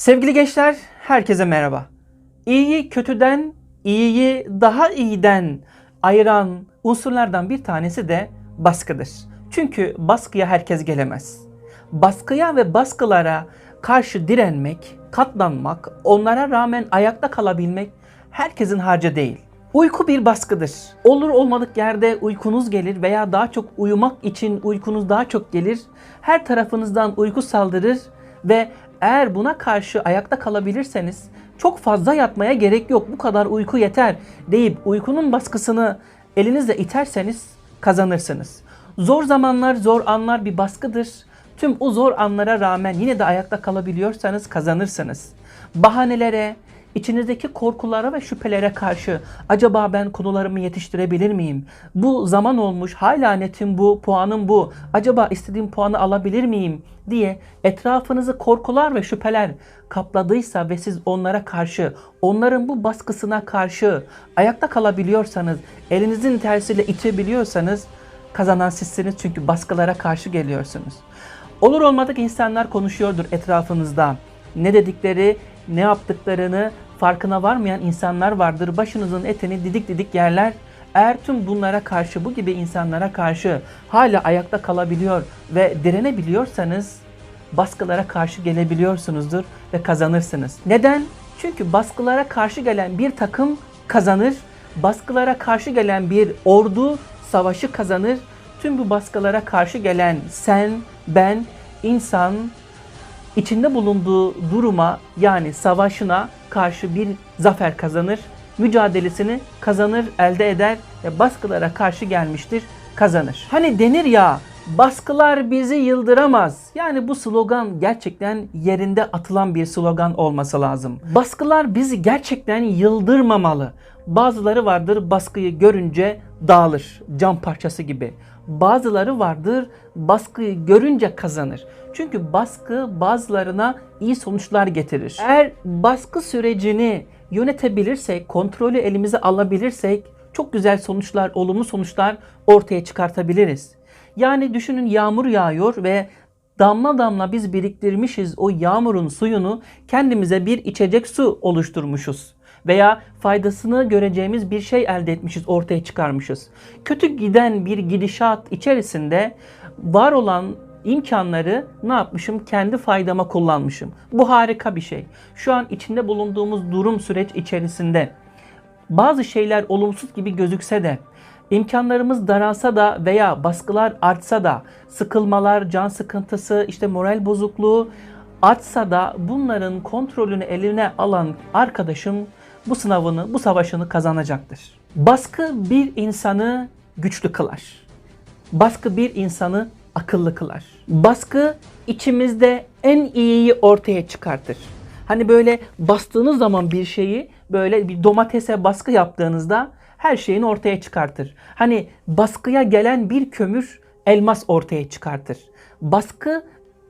Sevgili gençler, herkese merhaba. İyiyi kötüden, iyiyi daha iyiden ayıran unsurlardan bir tanesi de baskıdır. Çünkü baskıya herkes gelemez. Baskıya ve baskılara karşı direnmek, katlanmak, onlara rağmen ayakta kalabilmek herkesin harcı değil. Uyku bir baskıdır. Olur olmadık yerde uykunuz gelir veya daha çok uyumak için uykunuz daha çok gelir. Her tarafınızdan uyku saldırır ve eğer buna karşı ayakta kalabilirseniz çok fazla yatmaya gerek yok. Bu kadar uyku yeter deyip uykunun baskısını elinizle iterseniz kazanırsınız. Zor zamanlar, zor anlar bir baskıdır. Tüm o zor anlara rağmen yine de ayakta kalabiliyorsanız kazanırsınız. Bahanelere, içinizdeki korkulara ve şüphelere karşı acaba ben konularımı yetiştirebilir miyim? Bu zaman olmuş, hala netim bu, puanım bu. Acaba istediğim puanı alabilir miyim? diye etrafınızı korkular ve şüpheler kapladıysa ve siz onlara karşı, onların bu baskısına karşı ayakta kalabiliyorsanız, elinizin tersiyle itebiliyorsanız kazanan sizsiniz çünkü baskılara karşı geliyorsunuz. Olur olmadık insanlar konuşuyordur etrafınızda. Ne dedikleri, ne yaptıklarını farkına varmayan insanlar vardır. Başınızın etini didik didik yerler. Eğer tüm bunlara karşı, bu gibi insanlara karşı hala ayakta kalabiliyor ve direnebiliyorsanız baskılara karşı gelebiliyorsunuzdur ve kazanırsınız. Neden? Çünkü baskılara karşı gelen bir takım kazanır. Baskılara karşı gelen bir ordu savaşı kazanır. Tüm bu baskılara karşı gelen sen, ben, insan içinde bulunduğu duruma yani savaşına karşı bir zafer kazanır. Mücadelesini kazanır, elde eder ve baskılara karşı gelmiştir, kazanır. Hani denir ya baskılar bizi yıldıramaz. Yani bu slogan gerçekten yerinde atılan bir slogan olması lazım. Baskılar bizi gerçekten yıldırmamalı. Bazıları vardır baskıyı görünce dağılır, cam parçası gibi. Bazıları vardır baskıyı görünce kazanır. Çünkü baskı bazılarına iyi sonuçlar getirir. Eğer baskı sürecini yönetebilirsek, kontrolü elimize alabilirsek çok güzel sonuçlar, olumlu sonuçlar ortaya çıkartabiliriz. Yani düşünün yağmur yağıyor ve damla damla biz biriktirmişiz o yağmurun suyunu kendimize bir içecek su oluşturmuşuz veya faydasını göreceğimiz bir şey elde etmişiz, ortaya çıkarmışız. Kötü giden bir gidişat içerisinde var olan imkanları ne yapmışım? Kendi faydama kullanmışım. Bu harika bir şey. Şu an içinde bulunduğumuz durum süreç içerisinde bazı şeyler olumsuz gibi gözükse de imkanlarımız daralsa da veya baskılar artsa da sıkılmalar, can sıkıntısı, işte moral bozukluğu artsa da bunların kontrolünü eline alan arkadaşım bu sınavını, bu savaşını kazanacaktır. Baskı bir insanı güçlü kılar. Baskı bir insanı akıllı kılar. Baskı içimizde en iyiyi ortaya çıkartır. Hani böyle bastığınız zaman bir şeyi böyle bir domatese baskı yaptığınızda her şeyini ortaya çıkartır. Hani baskıya gelen bir kömür elmas ortaya çıkartır. Baskı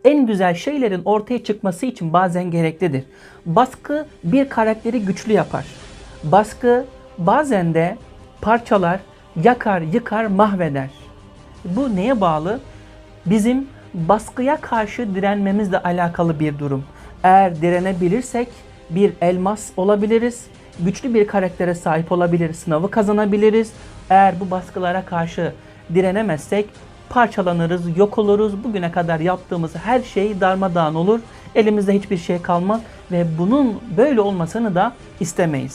en güzel şeylerin ortaya çıkması için bazen gereklidir. Baskı bir karakteri güçlü yapar. Baskı bazen de parçalar, yakar, yıkar, mahveder. Bu neye bağlı? Bizim baskıya karşı direnmemizle alakalı bir durum. Eğer direnebilirsek bir elmas olabiliriz, güçlü bir karaktere sahip olabiliriz, sınavı kazanabiliriz. Eğer bu baskılara karşı direnemezsek parçalanırız, yok oluruz. Bugüne kadar yaptığımız her şey darmadağın olur. Elimizde hiçbir şey kalmaz ve bunun böyle olmasını da istemeyiz.